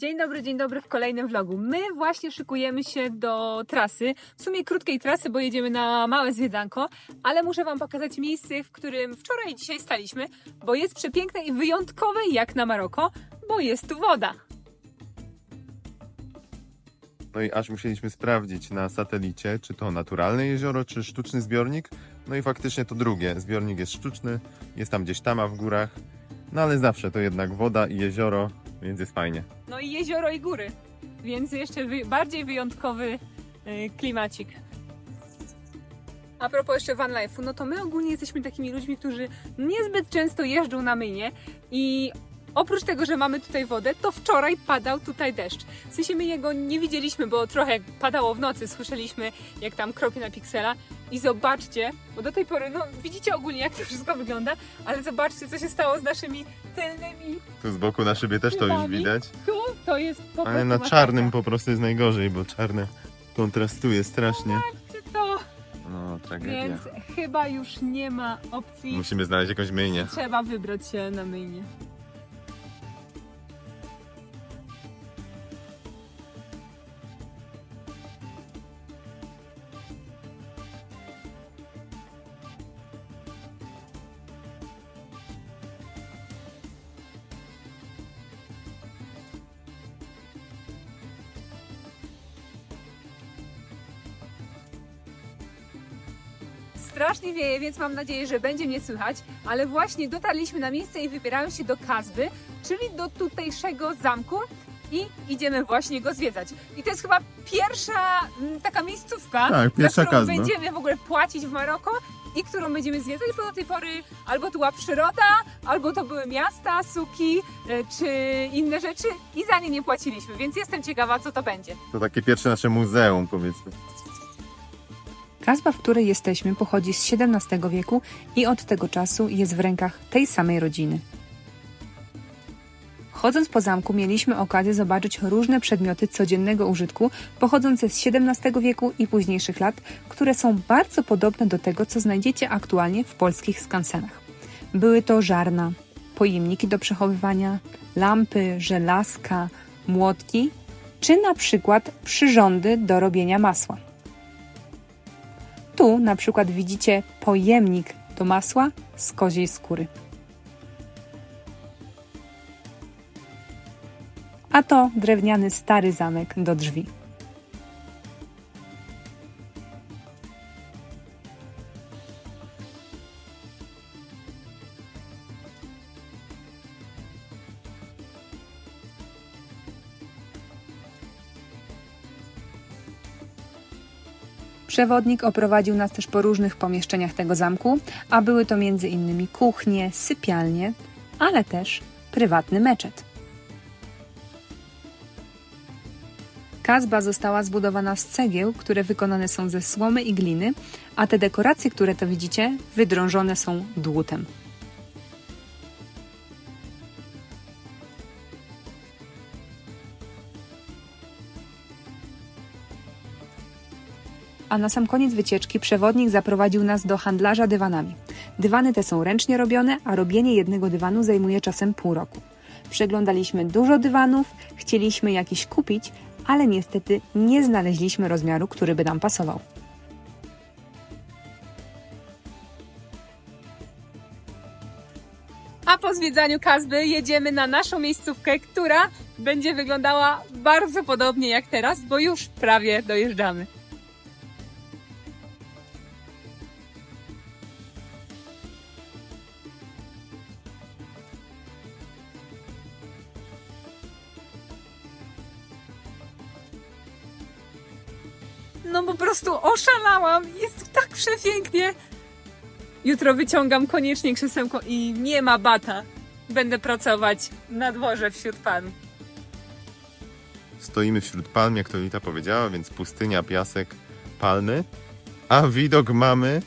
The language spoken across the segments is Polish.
Dzień dobry, dzień dobry w kolejnym vlogu. My właśnie szykujemy się do trasy, w sumie krótkiej trasy, bo jedziemy na małe zwiedzanko, ale muszę Wam pokazać miejsce, w którym wczoraj i dzisiaj staliśmy, bo jest przepiękne i wyjątkowe jak na Maroko, bo jest tu woda. No i aż musieliśmy sprawdzić na satelicie, czy to naturalne jezioro, czy sztuczny zbiornik. No i faktycznie to drugie. Zbiornik jest sztuczny, jest tam gdzieś tama w górach. No ale zawsze to jednak woda i jezioro, więc jest fajnie. No i jezioro i góry, więc jeszcze wy- bardziej wyjątkowy y, klimacik. A propos jeszcze van life'u, no to my ogólnie jesteśmy takimi ludźmi, którzy niezbyt często jeżdżą na mynie i oprócz tego, że mamy tutaj wodę, to wczoraj padał tutaj deszcz. W sensie my jego nie widzieliśmy, bo trochę padało w nocy, słyszeliśmy jak tam kropie na piksela i zobaczcie, bo do tej pory, no widzicie ogólnie jak to wszystko wygląda, ale zobaczcie co się stało z naszymi tylnymi Tu z boku na szybie też to już Szybami. widać. tu, to jest po Ale prostu na masakra. czarnym po prostu jest najgorzej, bo czarne kontrastuje strasznie. to, No, tragedia. więc chyba już nie ma opcji. Musimy znaleźć jakąś myjnię. Trzeba wybrać się na myjnie. Strasznie wieje, więc mam nadzieję, że będzie mnie słychać, ale właśnie dotarliśmy na miejsce i wybieramy się do Kazby, czyli do tutejszego zamku i idziemy właśnie go zwiedzać. I to jest chyba pierwsza mm, taka miejscówka, Tak, pierwsza za którą Kazba. będziemy w ogóle płacić w Maroko i którą będziemy zwiedzać, bo do tej pory albo to była przyroda, albo to były miasta, suki, e, czy inne rzeczy i za nie nie płaciliśmy, więc jestem ciekawa, co to będzie. To takie pierwsze nasze muzeum, powiedzmy. Kazba, w której jesteśmy, pochodzi z XVII wieku i od tego czasu jest w rękach tej samej rodziny. Chodząc po zamku, mieliśmy okazję zobaczyć różne przedmioty codziennego użytku pochodzące z XVII wieku i późniejszych lat, które są bardzo podobne do tego, co znajdziecie aktualnie w polskich skansenach. Były to żarna, pojemniki do przechowywania, lampy, żelazka, młotki, czy na przykład przyrządy do robienia masła. Tu na przykład widzicie pojemnik do masła z koziej skóry. A to drewniany stary zamek do drzwi. Przewodnik oprowadził nas też po różnych pomieszczeniach tego zamku, a były to m.in. kuchnie, sypialnie, ale też prywatny meczet. Kazba została zbudowana z cegieł, które wykonane są ze słomy i gliny, a te dekoracje, które to widzicie, wydrążone są dłutem. A na sam koniec wycieczki przewodnik zaprowadził nas do handlarza dywanami. Dywany te są ręcznie robione, a robienie jednego dywanu zajmuje czasem pół roku. Przeglądaliśmy dużo dywanów, chcieliśmy jakiś kupić, ale niestety nie znaleźliśmy rozmiaru, który by nam pasował. A po zwiedzaniu Kazby jedziemy na naszą miejscówkę, która będzie wyglądała bardzo podobnie jak teraz, bo już prawie dojeżdżamy. Jest tak przepięknie. Jutro wyciągam koniecznie krzesełko i nie ma bata. Będę pracować na dworze wśród pan. Stoimy wśród palm, jak to Lita powiedziała, więc pustynia, piasek, palmy. A widok mamy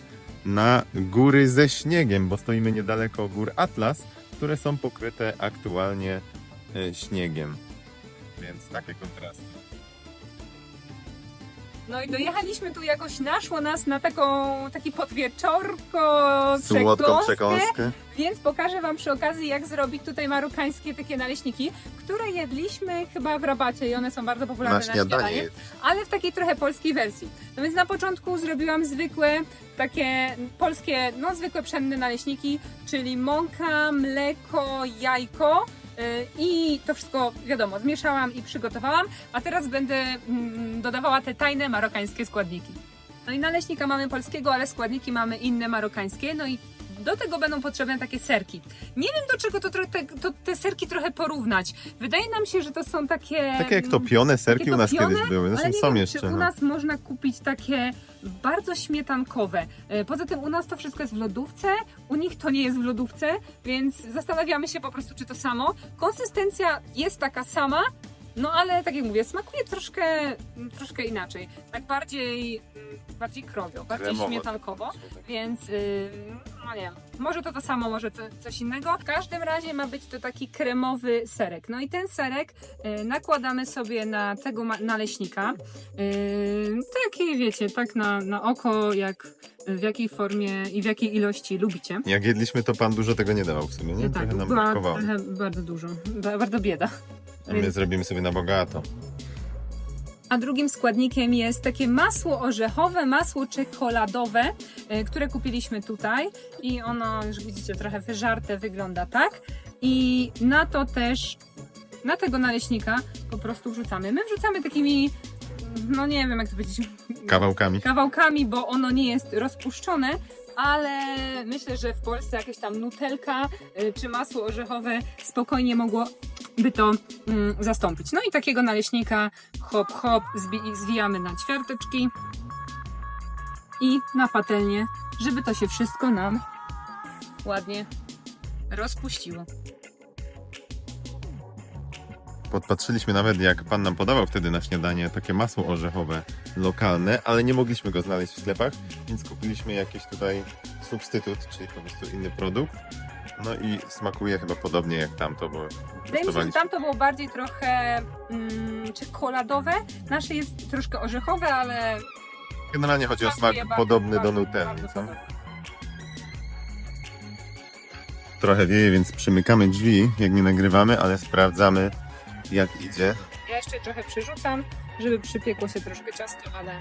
na góry ze śniegiem, bo stoimy niedaleko gór Atlas, które są pokryte aktualnie e, śniegiem. Więc takie kontrasty. No i dojechaliśmy tu jakoś, naszło nas na taką, taki podwieczorko, Słodką przekąskę, więc pokażę Wam przy okazji, jak zrobić tutaj marokańskie takie naleśniki, które jedliśmy chyba w rabacie i one są bardzo popularne Na na, śniadanie. ale w takiej trochę polskiej wersji. No więc na początku zrobiłam zwykłe, takie polskie, no zwykłe pszenne naleśniki, czyli mąka, mleko, jajko. Yy, I to wszystko, wiadomo, zmieszałam i przygotowałam, a teraz będę mm, dodawała te tajne marokańskie składniki. No i naleśnika mamy polskiego, ale składniki mamy inne marokańskie, no i do tego będą potrzebne takie serki. Nie wiem do czego to, te, to te serki trochę porównać. Wydaje nam się, że to są takie... Takie jak mm, topione serki u nas topione, kiedyś były. ale Zresztą nie są wiem, jeszcze. czy u no. nas można kupić takie bardzo śmietankowe. E, Poza tym u nas to wszystko jest w lodówce, u nich to nie jest w lodówce, więc zastanawiamy się po prostu, czy to samo. Konsystencja jest taka sama, no ale tak jak mówię, smakuje troszkę, troszkę inaczej. Tak bardziej, mm, bardziej krowio, bardziej Kremowo. śmietankowo. Więc, yy, no nie wiem, może to to samo, może to coś innego. W każdym razie ma być to taki kremowy serek. No i ten serek yy, nakładamy sobie na tego naleśnika. Yy, takie wiecie, tak na, na oko, jak w jakiej formie i w jakiej ilości lubicie. Jak jedliśmy, to pan dużo tego nie dawał w sumie, nie? tak, Trochę nam brakowało. trochę bardzo dużo, ba- bardzo bieda. A My zrobimy sobie na bogato. A drugim składnikiem jest takie masło orzechowe, masło czekoladowe, e, które kupiliśmy tutaj i ono, już widzicie, trochę wyżarte wygląda tak. I na to też, na tego naleśnika po prostu wrzucamy. My wrzucamy takimi, no nie wiem jak to powiedzieć, Kawałkami. kawałkami, bo ono nie jest rozpuszczone, ale myślę, że w Polsce jakaś tam nutelka y, czy masło orzechowe spokojnie mogłoby to mm, zastąpić. No i takiego naleśnika hop hop zwijamy na ćwiarteczki i na patelnię, żeby to się wszystko nam ładnie rozpuściło. Podpatrzyliśmy nawet, jak pan nam podawał wtedy na śniadanie takie masło orzechowe lokalne, ale nie mogliśmy go znaleźć w sklepach, więc kupiliśmy jakiś tutaj substytut, czyli po prostu inny produkt. No i smakuje chyba podobnie jak tamto, bo Wydaje mi się, że testowaliśmy. tam to było bardziej trochę mm, czekoladowe. Nasze jest troszkę orzechowe, ale Generalnie chodzi o smak smakuje bardzo- podobny do bardzo- Nutelli, bardzo co? podobnie. Trochę wieje, więc przymykamy drzwi, jak nie nagrywamy, ale sprawdzamy, jak idzie. Ja jeszcze trochę przyrzucam, żeby przypiekło się troszkę ciasto, ale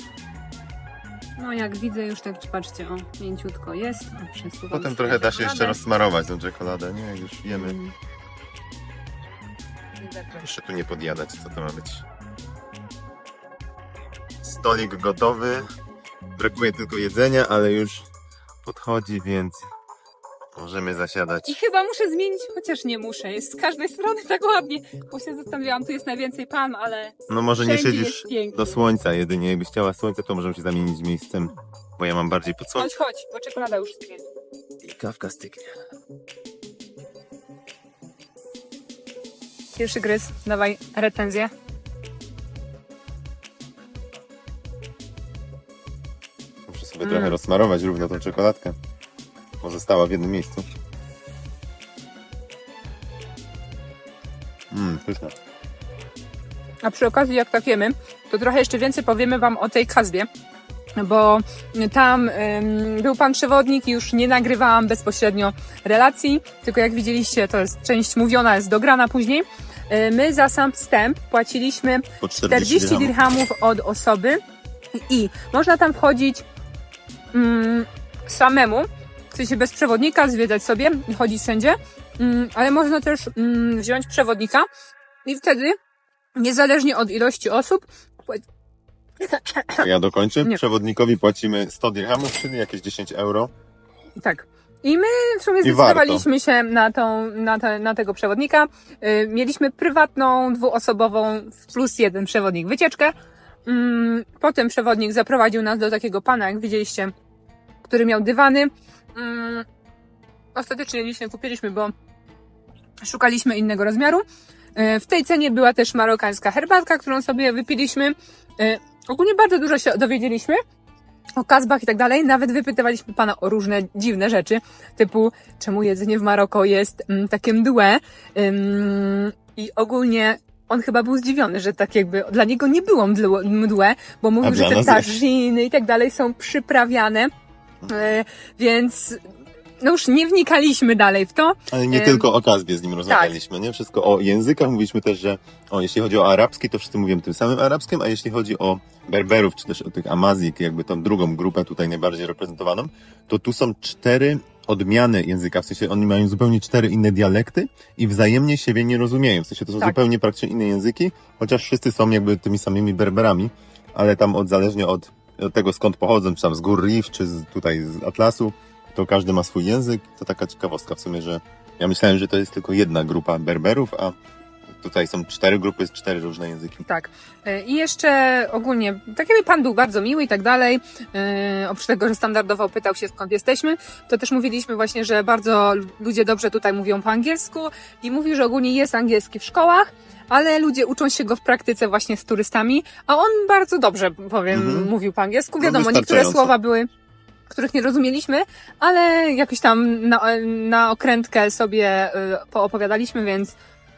no jak widzę już tak, patrzcie, o, mięciutko jest. O, przesuwam Potem sobie trochę da się jeszcze rozsmarować tą czekoladę, nie? Jak już jemy. Mm. Jeszcze tu nie podjadać, co to ma być. Stolik gotowy. Brakuje tylko jedzenia, ale już podchodzi, więc możemy zasiadać. I chyba muszę zmienić, chociaż nie muszę, jest z każdej strony tak ładnie, bo się zastanawiałam, tu jest najwięcej palm, ale No może nie wszędzie siedzisz jest pięknie. do słońca jedynie. Jakbyś chciała słońce, to możemy się zamienić miejscem, bo ja mam bardziej pod słońce. Chodź, chodź, bo czekolada już stygnie. I kawka styknie. Pierwszy gryz, dawaj recenzję. Muszę sobie Mm. trochę rozsmarować równo tą czekoladkę. Pozostała w jednym miejscu. Mmm, pyszna. A przy okazji, jak tak jemy, to trochę jeszcze więcej powiemy Wam o tej kazbie, bo tam ym, był Pan przewodnik i już nie nagrywałam bezpośrednio relacji, tylko jak widzieliście, to jest część mówiona, jest dograna później. Y, My za sam wstęp płaciliśmy Po 40, 40 dirhamów od osoby i można tam wchodzić mm, samemu, w sensie bez przewodnika, zwiedzać sobie, chodzić wszędzie, mm, ale można też mm, wziąć przewodnika i wtedy, niezależnie od ilości osób, Ja dokończę. Nie. Przewodnikowi płacimy 100 dirhamów, czyli jakieś 10 euro. tak. I my w sumie I zdecydowaliśmy się na, tą, na, te, na tego przewodnika. Y, mieliśmy prywatną, dwuosobową plus jeden przewodnik wycieczkę. Mm, Potem przewodnik zaprowadził nas do takiego pana, jak widzieliście, który miał dywany. Mm, Ostatecznie nic nie kupiliśmy, bo szukaliśmy innego rozmiaru. Y, W tej cenie była też marokańska herbatka, którą sobie wypiliśmy. Y, Ogólnie bardzo dużo się dowiedzieliśmy o kazbach i tak dalej. Nawet wypytywaliśmy pana o różne dziwne rzeczy, typu czemu jedzenie w Maroko jest mm, takie mdłe. Ym, I ogólnie on chyba był zdziwiony, że tak jakby dla niego nie było mdło- mdłe, bo mówił, że te nas tażyny i tak dalej są przyprawiane, e, więc no już nie wnikaliśmy dalej w to. Ale nie Em, tylko o Kazbie z nim rozmawialiśmy, nie? Wszystko o językach. Mówiliśmy też, że o, jeśli chodzi o arabski, to wszyscy mówią tym samym arabskim, a jeśli chodzi o Berberów, czy też o tych Amazik, jakby tą drugą grupę tutaj najbardziej reprezentowaną, to tu są cztery odmiany języka, w sensie oni mają zupełnie cztery inne dialekty i wzajemnie siebie nie rozumieją. W sensie to są Tak. zupełnie praktycznie inne języki, chociaż wszyscy są jakby tymi samymi Berberami, ale tam od, zależnie od, od tego skąd pochodzą, czy tam z gór Rif, czy z, tutaj z Atlasu, to każdy ma swój język. To taka ciekawostka w sumie, że ja myślałem, że to jest tylko jedna grupa Berberów, a tutaj są cztery grupy, cztery różne języki. Tak. E, I jeszcze ogólnie, tak jakby pan był bardzo miły i tak dalej, e, oprócz tego, że standardowo pytał się skąd jesteśmy, to też mówiliśmy właśnie, że bardzo ludzie dobrze tutaj mówią po angielsku i mówi, że ogólnie jest angielski w szkołach, ale ludzie uczą się go w praktyce właśnie z turystami, a on bardzo dobrze, powiem, Mhm. mówił po angielsku. No, Wiadomo, niektóre słowa były których nie rozumieliśmy, ale jakoś tam na, na okrętkę sobie y, poopowiadaliśmy, więc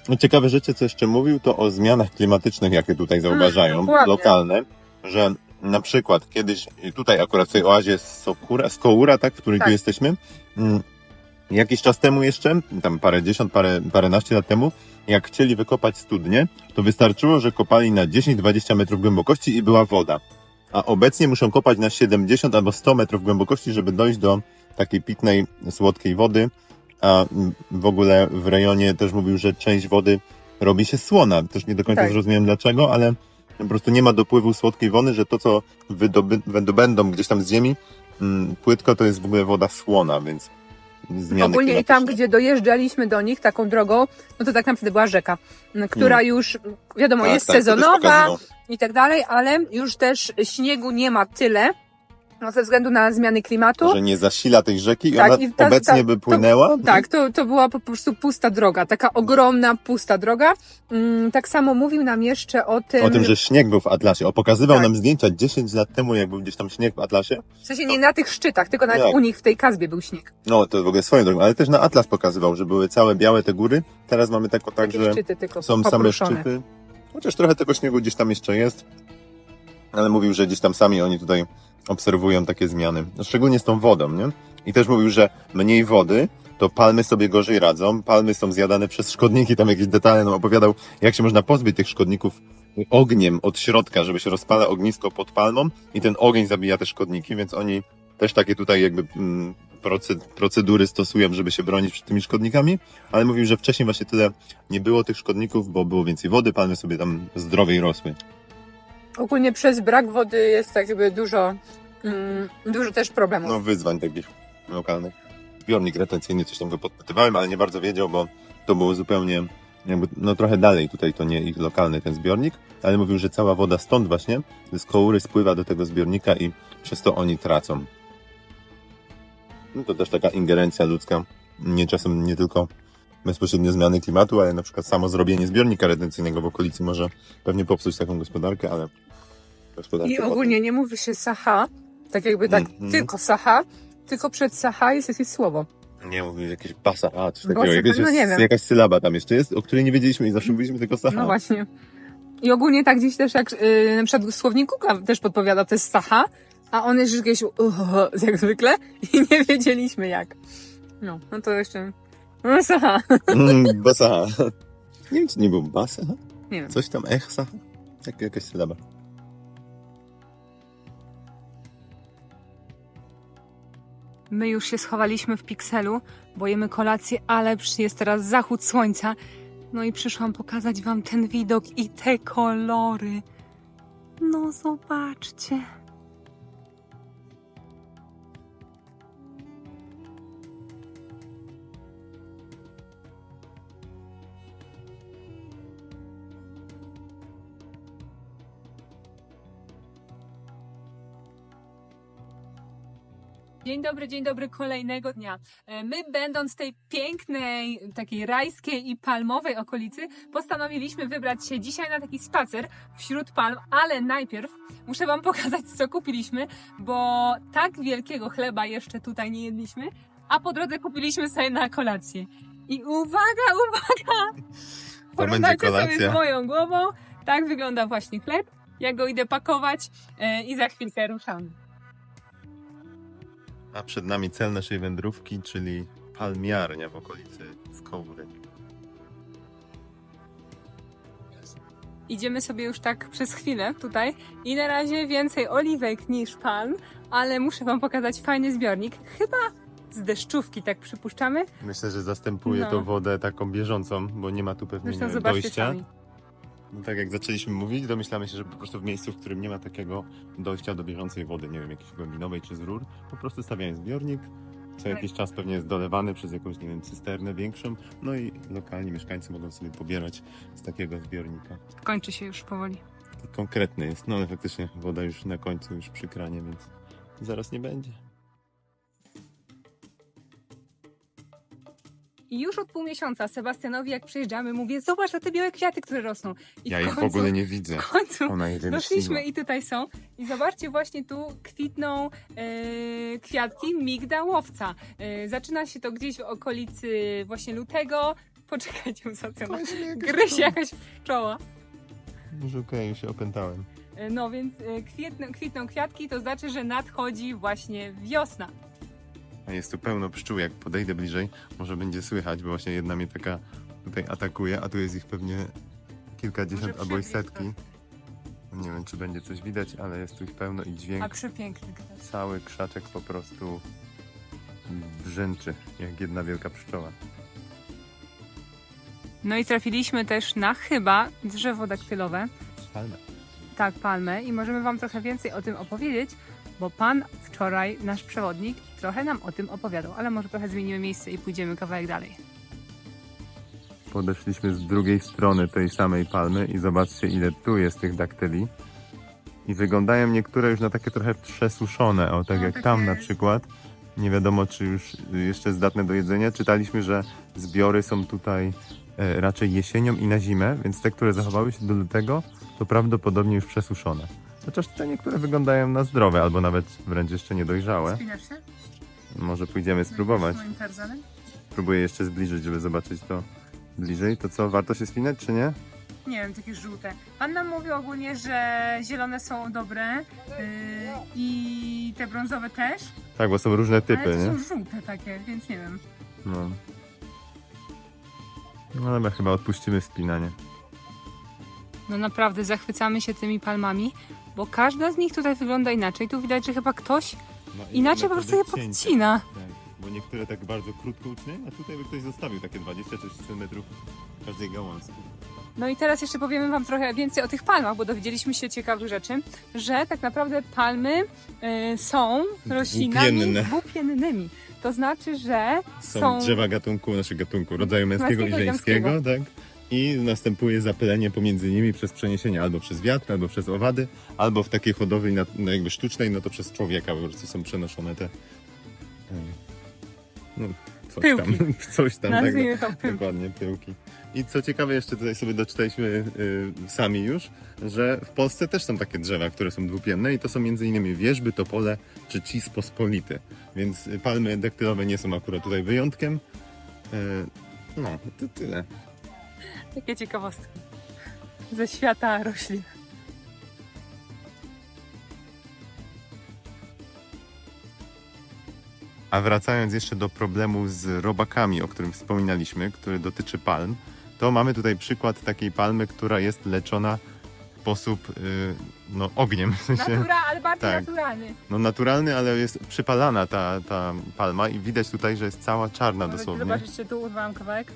No, ciekawe rzeczy, co jeszcze mówił, to o zmianach klimatycznych, jakie tutaj zauważają, Mm, dokładnie. lokalne, że na przykład kiedyś, tutaj akurat w tej oazie Sokura, Skoura, tak, w której Tak. tu jesteśmy, mm, jakiś czas temu jeszcze, tam parę dziesiąt, parę, paręnaście lat temu, jak chcieli wykopać studnię, to wystarczyło, że kopali na 10-20 metrów głębokości i była woda. A obecnie muszą kopać na 70 albo 100 metrów głębokości, żeby dojść do takiej pitnej, słodkiej wody. A w ogóle w rejonie też mówił, że część wody robi się słona. Też nie do końca Tak. zrozumiałem dlaczego, ale po prostu nie ma dopływu słodkiej wody, że to, co wydoby, wydobędą gdzieś tam z ziemi, mm, płytko, to jest w ogóle woda słona, więc zmiany Ogólnie i tam, gdzie dojeżdżaliśmy do nich taką drogą, no to tak naprawdę była rzeka, która już, wiadomo, Tak, jest tak, sezonowa i tak dalej, ale już też śniegu nie ma tyle, no, ze względu na zmiany klimatu. Że nie zasila tej rzeki i Tak, ona i ta- obecnie ta- by to- płynęła. Tak, to, to była po prostu pusta droga, taka ogromna, pusta droga. Mm, tak samo mówił nam jeszcze o tym, O tym, że śnieg był w Atlasie. O, pokazywał Tak. nam zdjęcia 10 lat temu, jak był gdzieś tam śnieg w Atlasie. w sensie nie na tych szczytach, tylko nawet Jak? u nich w tej kazbie był śnieg. No, to w ogóle swoją drogą, ale też na Atlas pokazywał, że były całe białe te góry. Teraz mamy tak, Takie że szczyty tylko są same popruszone. szczyty. Chociaż trochę tego śniegu gdzieś tam jeszcze jest. Ale mówił, że gdzieś tam sami oni tutaj obserwują takie zmiany. Szczególnie z tą wodą, nie? I też mówił, że mniej wody, to palmy sobie gorzej radzą. Palmy są zjadane przez szkodniki, tam jakieś detale nam opowiadał, jak się można pozbyć tych szkodników ogniem od środka, żeby się rozpala ognisko pod palmą i ten ogień zabija te szkodniki, więc oni też takie tutaj jakby mm, proce- procedury stosują, żeby się bronić przed tymi szkodnikami, ale mówił, że wcześniej właśnie tyle nie było tych szkodników, bo było więcej wody, palmy sobie tam zdrowiej rosły. Ogólnie przez brak wody jest tak jakby dużo, mm, dużo też problemów. No wyzwań takich lokalnych. Zbiornik retencyjny coś tam go podpytywałem, ale nie bardzo wiedział, bo to było zupełnie jakby, no trochę dalej tutaj, to nie ich lokalny ten zbiornik, ale mówił, że cała woda stąd właśnie, z kołury spływa do tego zbiornika i przez to oni tracą. No to też taka ingerencja ludzka, nie czasem nie tylko bezpośrednie zmiany klimatu, ale na przykład samo zrobienie zbiornika retencyjnego w okolicy może pewnie popsuć taką gospodarkę, ale gospodarkę I ogólnie nie mówi się Saha, tak jakby tak Mhm. tylko Saha, tylko przed Saha jest jakieś słowo. Nie, mówił jakieś basa, a coś takiego. Jakaś, no nie wiem. jakaś sylaba tam jeszcze jest, o której nie wiedzieliśmy i zawsze mówiliśmy tylko saha. No właśnie. I ogólnie tak gdzieś też jak yy, na przykład słownik Google też podpowiada, to jest Saha, a on jest jakieś uh, jak zwykle i nie wiedzieliśmy jak. No, no to jeszcze no, Saha. Mm, basa. Nie wiem, czy nie był basa? Nie wiem. Coś tam, ech, saha? Jak, jakaś sylaba. My już się schowaliśmy w pikselu, bo jemy kolację, ale jest teraz zachód słońca. No i przyszłam pokazać wam ten widok i te kolory. No zobaczcie. Dzień dobry, dzień dobry kolejnego dnia. E, My, będąc w tej pięknej, takiej rajskiej i palmowej okolicy, postanowiliśmy wybrać się dzisiaj na taki spacer wśród palm, ale najpierw muszę Wam pokazać, co kupiliśmy, bo tak wielkiego chleba jeszcze tutaj nie jedliśmy, a po drodze kupiliśmy sobie na kolację. I uwaga, uwaga! Porównajcie sobie z moją głową. Tak wygląda właśnie chleb. Ja go idę pakować e, i za chwilkę ruszamy. A przed nami cel naszej wędrówki, czyli palmiarnia w okolicy Skoury. Idziemy sobie już tak przez chwilę tutaj i na razie więcej oliwek niż pan, ale muszę wam pokazać fajny zbiornik. Chyba z deszczówki, tak przypuszczamy. Myślę, że zastępuje No. to wodę taką bieżącą, bo nie ma tu pewnie Zresztą nie wiem, dojścia. sami. No tak jak zaczęliśmy mówić, domyślamy się, że po prostu w miejscu, w którym nie ma takiego dojścia do bieżącej wody, nie wiem, jakiejś głębinowej czy z rur, po prostu stawiają zbiornik, co jakiś czas pewnie jest dolewany przez jakąś, nie wiem, cysternę większą, no i lokalni mieszkańcy mogą sobie pobierać z takiego zbiornika. Kończy się już powoli. Konkretny jest, no ale faktycznie woda już na końcu, już przy kranie, więc zaraz nie będzie. I już od pół miesiąca Sebastianowi, jak przyjeżdżamy, mówię, zobacz na te białe kwiaty, które rosną. I ja w ich w ogóle nie widzę. W końcu Ona doszliśmy i tutaj są. I zobaczcie, właśnie tu kwitną e, kwiatki migdałowca. E, zaczyna się to gdzieś w okolicy właśnie lutego. Poczekajcie, to Gryzie jakaś pszczoła. Już okej, już się opętałem. E, No więc e, kwietną, kwitną kwiatki, to znaczy, że nadchodzi właśnie wiosna. A jest tu pełno pszczół, jak podejdę bliżej, może będzie słychać, bo właśnie jedna mnie taka tutaj atakuje, a tu jest ich pewnie kilkadziesiąt albo i setki. Nie wiem, czy będzie coś widać, ale jest tu ich pełno i A dźwięk, przepiękny kwiat. cały krzaczek po prostu brzęczy, jak jedna wielka pszczoła. No i trafiliśmy też na chyba drzewo daktylowe. Palma. Tak, palmę i możemy Wam trochę więcej o tym opowiedzieć, bo Pan wczoraj, nasz przewodnik, trochę nam o tym opowiadał, ale może trochę zmienimy miejsce i pójdziemy kawałek dalej. Podeszliśmy z drugiej strony tej samej palmy i zobaczcie, ile tu jest tych daktyli. I wyglądają niektóre już na takie trochę przesuszone, o tak No, jak takie- tam na przykład. Nie wiadomo, czy już jeszcze zdatne do jedzenia. Czytaliśmy, że zbiory są tutaj e, raczej jesienią i na zimę, więc te, które zachowały się do lutego, to prawdopodobnie już przesuszone. Chociaż te niektóre wyglądają na zdrowe, albo nawet wręcz jeszcze niedojrzałe. Spinasz się? Może pójdziemy spróbować. Moim tarzanem? Próbuję jeszcze zbliżyć, żeby zobaczyć to bliżej. To co, warto się spinać, czy nie? Nie wiem, takie żółte. Pan nam mówił ogólnie, że zielone są dobre yy, i te brązowe też, Tak, bo są różne typy, ale to nie? są żółte takie, więc nie wiem. No. No dobra, chyba odpuścimy spinanie. No naprawdę zachwycamy się tymi palmami, bo każda z nich tutaj wygląda inaczej. Tu widać, że chyba ktoś No inaczej po prostu je podcina. Tak, bo niektóre tak bardzo krótko uczniają, a tutaj by ktoś zostawił takie 20 czy 30 metrów każdej gałązki. No i teraz jeszcze powiemy Wam trochę więcej o tych palmach, bo dowiedzieliśmy się ciekawych rzeczy, że tak naprawdę palmy y, są roślinami dwupiennymi. To znaczy, że Są, są, drzewa gatunku, naszego gatunku, rodzaju męskiego i Męskiego i żeńskiego, tak? I następuje zapylenie pomiędzy nimi przez przeniesienie albo przez wiatr, albo przez owady, albo w takiej hodowli na, no jakby sztucznej, no to przez człowieka po prostu są przenoszone te... e, No, coś Pyłki. tam, coś tam. tak, to pyłki. Dokładnie, pyłki. I co ciekawe, jeszcze tutaj sobie doczytaliśmy y, sami już, że w Polsce też są takie drzewa, które są dwupienne i to są między innymi wierzby, topole czy cis pospolity. Więc palmy daktylowe nie są akurat tutaj wyjątkiem. Y, no, to tyle. Takie ciekawostki ze świata roślin. A wracając jeszcze do problemu z robakami, o którym wspominaliśmy, który dotyczy palm, to mamy tutaj przykład takiej palmy, która jest leczona w sposób y, no, ogniem. W sensie, Natura, ale bardziej tak. naturalny. no naturalny, ale jest przypalana ta, ta palma i widać tutaj, że jest cała czarna Nawet dosłownie. Zobaczycie, tu urwałam kawałek.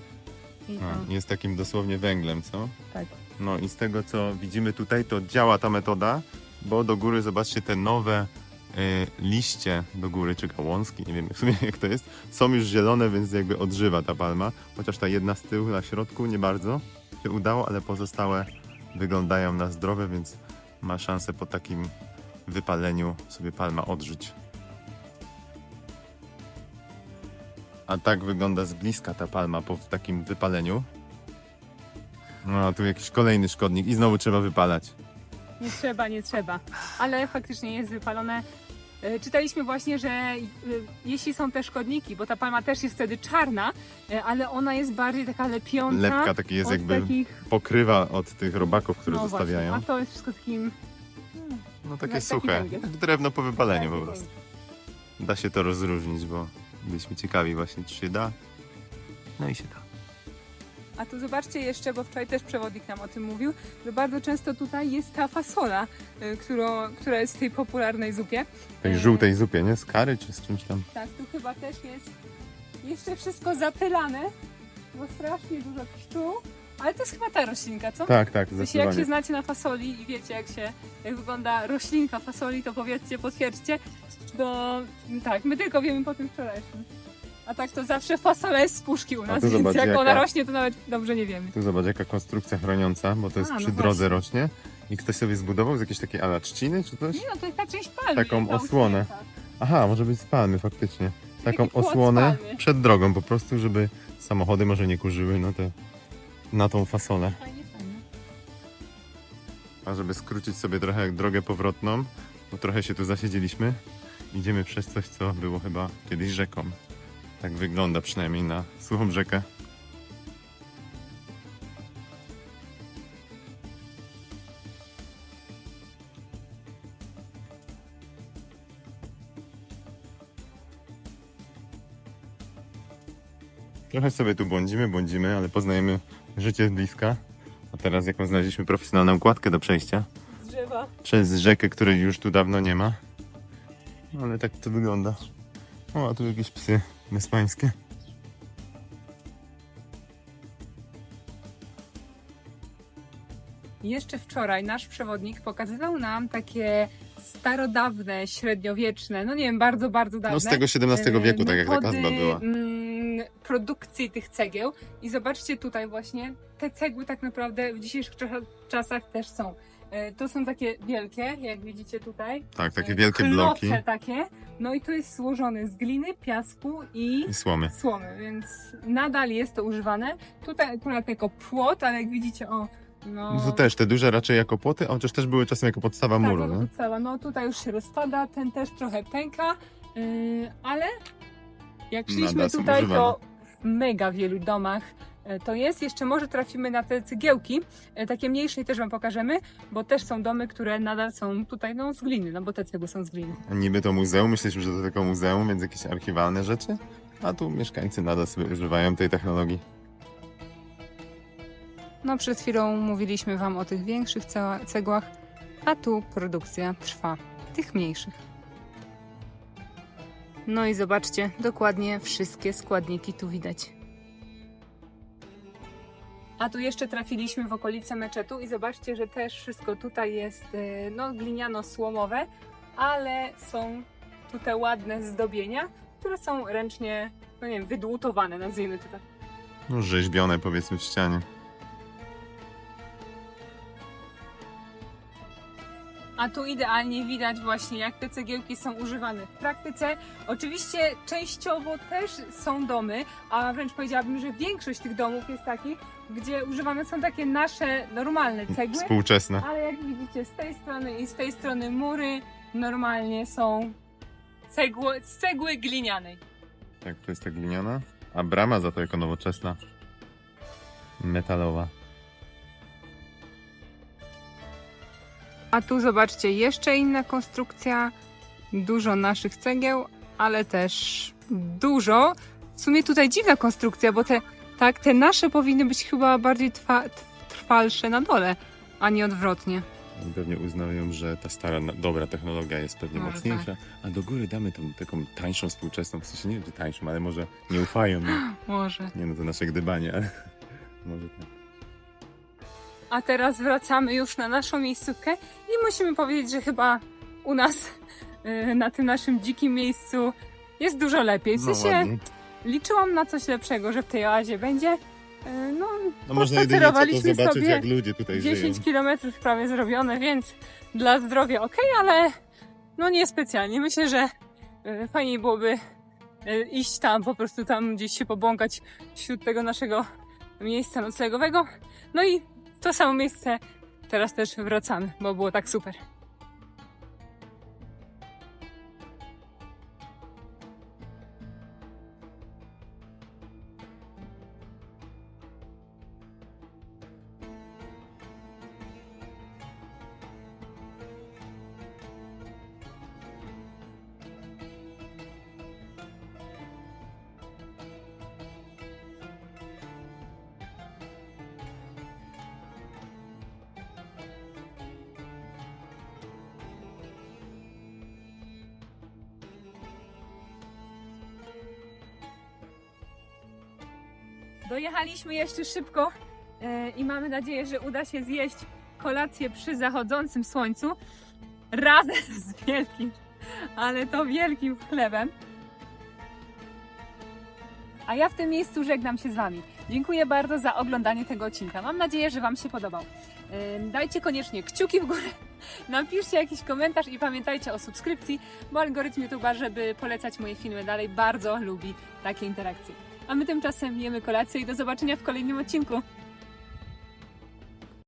I A, jest takim dosłownie węglem, co? Tak. No i z tego, co widzimy tutaj, to działa ta metoda, bo do góry, zobaczcie, te nowe y, liście do góry, czy gałązki, nie wiem w sumie jak to jest, są już zielone, więc jakby odżywa ta palma, chociaż ta jedna z tyłu na środku nie bardzo się udało, ale pozostałe wyglądają na zdrowe, więc ma szansę po takim wypaleniu sobie palma odżyć. A tak wygląda z bliska ta palma po takim wypaleniu. No, a tu jakiś kolejny szkodnik i znowu trzeba wypalać. Nie trzeba, nie trzeba. Ale faktycznie jest wypalone. E, Czytaliśmy właśnie, że e, jeśli są te szkodniki, bo ta palma też jest wtedy czarna, e, ale ona jest bardziej taka lepiąca. Lepka taki jest od jakby takich, pokrywa od tych robaków, które no zostawiają. Właśnie, a to jest wszystko takim... No takie taki suche, węgiel. jak drewno po wypaleniu po prostu. Da się to rozróżnić, bo byliśmy ciekawi właśnie, czy się da. No i się da. A tu zobaczcie jeszcze, bo wczoraj też przewodnik nam o tym mówił, że bardzo często tutaj jest ta fasola, y, którą, która jest w tej popularnej zupie. W tej E, żółtej zupie, nie? Z kary czy z czymś tam? Tak, tu chyba też jest jeszcze wszystko zapylane, bo strasznie dużo pszczół. Ale to jest chyba ta roślinka, co? Tak, tak, sensie, jak zdecydowanie. się znacie na fasoli i wiecie, jak się jak wygląda roślinka fasoli, to powiedzcie, potwierdźcie. Bo tak, my tylko wiemy po tym wczorajszym. A tak to zawsze fasola jest z puszki u nas, więc zobacz, jak jaka- ona rośnie, to nawet dobrze nie wiemy. Tu zobacz, jaka konstrukcja chroniąca, bo to jest A, no przy drodze właśnie. rośnie. I ktoś sobie zbudował z jakiejś takiej ala trzciny czy coś? Nie no, to jest ta część palmy. Taką ta osłonę. Aha, może być z palmy faktycznie. Taką osłonę przed drogą po prostu, żeby samochody może nie kurzyły no te, na tą fasolę. Fajnie, fajnie. A żeby skrócić sobie trochę drogę powrotną, bo trochę się tu zasiedzieliśmy, idziemy przez coś, co było chyba kiedyś rzeką. Tak wygląda przynajmniej na suchą rzekę. Trochę sobie tu błądzimy, błądzimy, ale poznajemy życie z bliska. A teraz jaką znaleźliśmy profesjonalną kładkę do przejścia Z drzewa. przez rzekę, której już tu dawno nie ma. No, Ale tak to wygląda. O, a tu jakieś psy bezpańskie. Jeszcze wczoraj nasz przewodnik pokazywał nam takie starodawne, średniowieczne, no nie wiem, bardzo, bardzo dawne. No z tego XVII e, wieku, tak jak ta kazba była. mm, produkcji tych cegieł. I zobaczcie tutaj właśnie, te cegły tak naprawdę w dzisiejszych cza- czasach też są. E, To są takie wielkie, jak widzicie tutaj. Tak, takie E, wielkie bloki takie. No i to jest złożone z gliny, piasku i i słomy. słomy, więc nadal jest to używane. Tutaj akurat jako płot, ale jak widzicie, o, no... No to też, te duże raczej jako płoty, chociaż też były czasem jako podstawa tak, muru, jako nie? podstawa. No tutaj już się rozpada, ten też trochę pęka, yy, ale jak szliśmy tutaj, to w mega wielu domach e, to jest. Jeszcze może trafimy na te cegiełki, e, takie mniejsze i też Wam pokażemy, bo też są domy, które nadal są tutaj no, z gliny, no bo te cegły są z gliny. A niby to muzeum, myśleliśmy, że to tylko muzeum, więc jakieś archiwalne rzeczy, a tu mieszkańcy nadal sobie używają tej technologii. No przed chwilą mówiliśmy Wam o tych większych cegłach, a tu produkcja trwa tych mniejszych. No i zobaczcie, dokładnie wszystkie składniki tu widać. A tu jeszcze trafiliśmy w okolice meczetu i zobaczcie, że też wszystko tutaj jest e, no, gliniano-słomowe, ale są tu te ładne zdobienia, które są ręcznie, no nie wiem, wydłutowane, nazwijmy to tak. No rzeźbione powiedzmy w ścianie. A tu idealnie widać właśnie, jak te cegiełki są używane w praktyce. Oczywiście częściowo też są domy, a wręcz powiedziałabym, że większość tych domów jest takich, gdzie używane są takie nasze normalne cegły. Współczesne. Ale jak widzicie, z tej strony i z tej strony mury normalnie są cegły, z cegły glinianej. Tak, to jest ta gliniana, a brama za to jako nowoczesna. Metalowa. A tu zobaczcie, jeszcze inna konstrukcja, dużo naszych cegieł, ale też dużo. W sumie tutaj dziwna konstrukcja, bo te, tak, te nasze powinny być chyba bardziej trwa, trwalsze na dole, a nie odwrotnie. Pewnie uznają, że ta stara, dobra technologia jest pewnie Może mocniejsza, a do góry damy tą taką tańszą, współczesną, w sensie nie wiem, czy tańszą, ale może nie ufają. No. Może. Nie no, to nasze gdybanie, ale może tak. A teraz wracamy już na naszą miejscówkę i musimy powiedzieć, że chyba u nas, yy, na tym naszym dzikim miejscu, jest dużo lepiej. W No sensie ładnie. liczyłam na coś lepszego, że w tej oazie będzie. Yy, No, No można jedynie to zobaczyć, sobie jak ludzie tutaj 10 żyją. kilometrów prawie zrobione, więc dla zdrowia ok, ale no niespecjalnie. Myślę, że y, fajniej byłoby iść tam, po prostu tam gdzieś się pobłąkać wśród tego naszego miejsca noclegowego. No i to samo miejsce teraz też wracamy, bo było tak super. Dojechaliśmy jeszcze szybko e, i mamy nadzieję, że uda się zjeść kolację przy zachodzącym słońcu razem z wielkim, ale to wielkim chlebem. A ja w tym miejscu żegnam się z Wami. Dziękuję bardzo za oglądanie tego odcinka. Mam nadzieję, że Wam się podobał. Dajcie koniecznie kciuki w górę, napiszcie jakiś komentarz i pamiętajcie o subskrypcji, bo algorytm YouTube'a, żeby polecać moje filmy dalej, bardzo lubi takie interakcje. A my tymczasem jemy kolację i do zobaczenia w kolejnym odcinku.